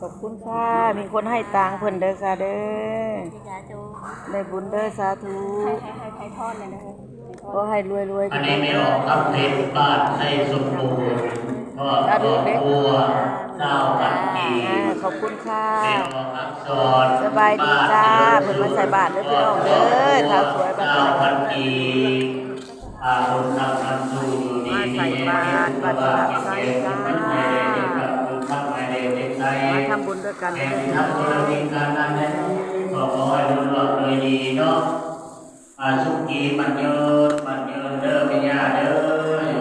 ขอบคุณค่ะ มีคนให้ตังค์เพิ่นเด้อค่ะเด้อพี่จ๋าจูได้บุญเด้อสาธุให้ให้ให้ให้ทอดเลยนะคะขอให้รวยรวยอันนี้ไม่ออกครับเป็นบ้านให้สมบูรณ์ก็ครอบครัวเจ้าพันกีอ่าขอบคุณค่ะเป็นออกอักษรสบายดีจ้าเพิ่นมาใส่บาตรเด้อพี่น้องเด้อสาวสวยบ้านเจ้าพันกี อาบุญนำนสูดีมาใส่บาตรบัตรสลับไส้จ้าทำไมเด็กใจมาทำบุญด้วยกันแม่เด้อพี่ที่น้องทำธุรกิจการงานนั้นขอขอให้บุญรอดโดยดีเนาะอาสุกีมันเยินมันเยินเด้อพี่ยาเด้อ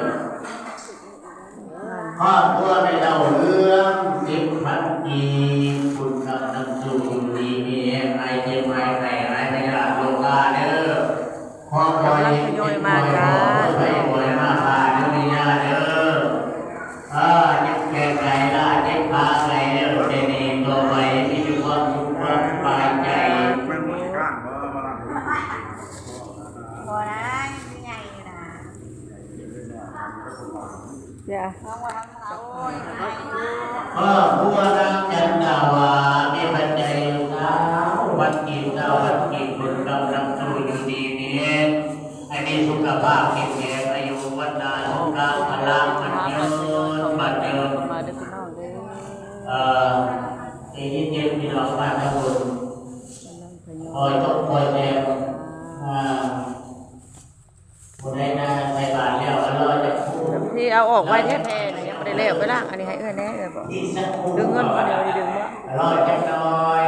ครอบครัวในเราเรื่องสิบพันกีคุณนำนำสู่ดีมีเพอนะไม่ใหญ่นะจ้าท้องว่าทั้งเขาโอ้ยให้ครอบครัวนางจันดาวามีปัจจัยสาววันกินดาววันกินบุญกำลังสู่อยู่ดีมีเอ็นให้มีสุขภาพแข็งแรงอายุวันนาสุขภาพพลังมันเยินมันเยินเด้อพี่น้องเด้อเอ่อไอ้ยินดีพี่น้องบ้าทบุญกำลังทยอยคอยต้องคอยแรงอ่าคนใดนาใส่บาตรแล้วแล้วเราจะพูด ที่ เอาออกไว้แท้ๆนี่ยังบ่ได้แล้วไปล่างอันนี้ให้เอื้อแน่เลยบอกดึงเงินคนเดียวดึงบ่รอจังหน่อย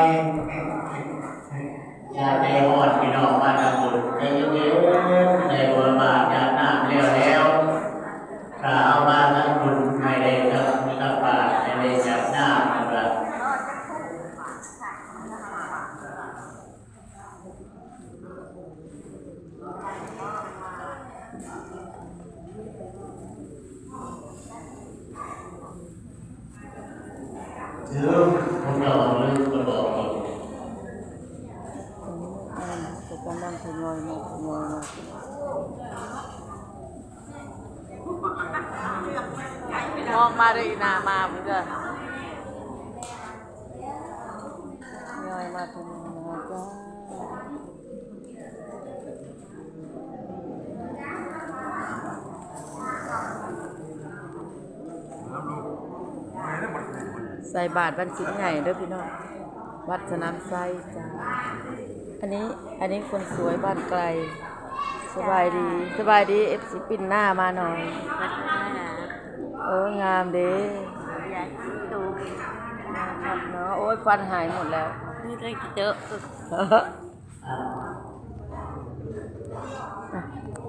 อย่าใจอ่อนพี่น้องมาทำบุญใจเย็นๆใจบัวบาทยาน้ำเลี้ยวแล้วถ้าเอามาทั้งบุญไม่ได้ทั้งมีกับบาทไม่ได้จับหน้านะครับ ลืมผมเราลืมกระบอกอีก ก็กำลัง ทยอยมาทยอยมามองมาเลยนามาพุ่นจ้ะทยอยมาทยอยมาจ้าใส่บาทบันสินใหญ่เด้อพี่น้อง วัดสนามไซจ้า อันนี้อันนี้คนสวยบ้านไกล สบายดี สบายดีเอฟซีปินหน้ามาหน่อย วัดหน้านะเอองามเด้อยากดูครับเนาะโอ้ยฟันหายหมดแล้ว นี่ก็เจออะ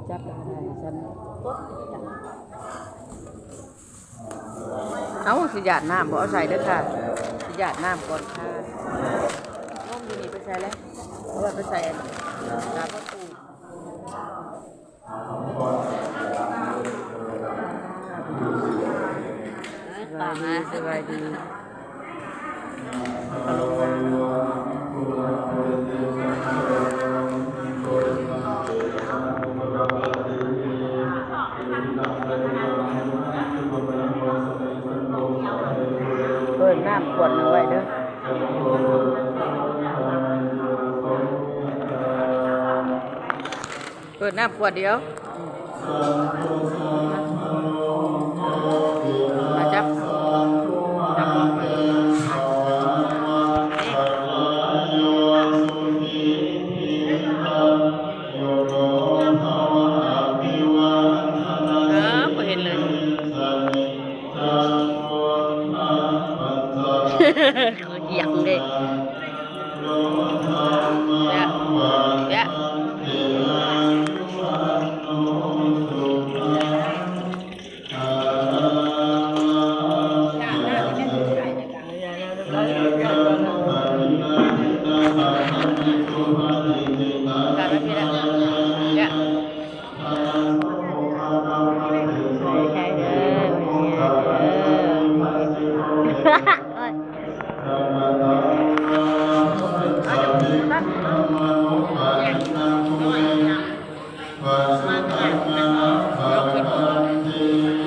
จับได้ฉันเอาสิหยาดน้ำบ่เอาใส่เด้อค่ะสิหยาดน้ำก่อนค่ะน้มอยู่นี่ไปใส่แล้ว เอาไปใส่อันน้ำประตูสบายดีสบายดีเปิดน้ำขวดเอาไว้เด้อ ปิดน้ำขวดเดียวมาจับจับเออบ่เห็นเลยคือเหยียงเลย ยกขึ้น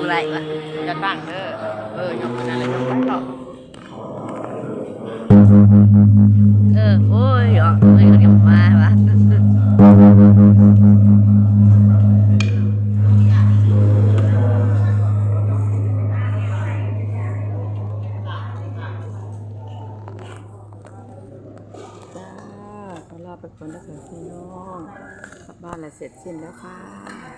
อะไรวะจะตั้งเด้อเออยกขึ้นอะไรยกไปหรอกาขอลาไปก่อนนะคะพี่น้องกลับบ้านแล้วเสร็จสิ้นแล้วค่ะ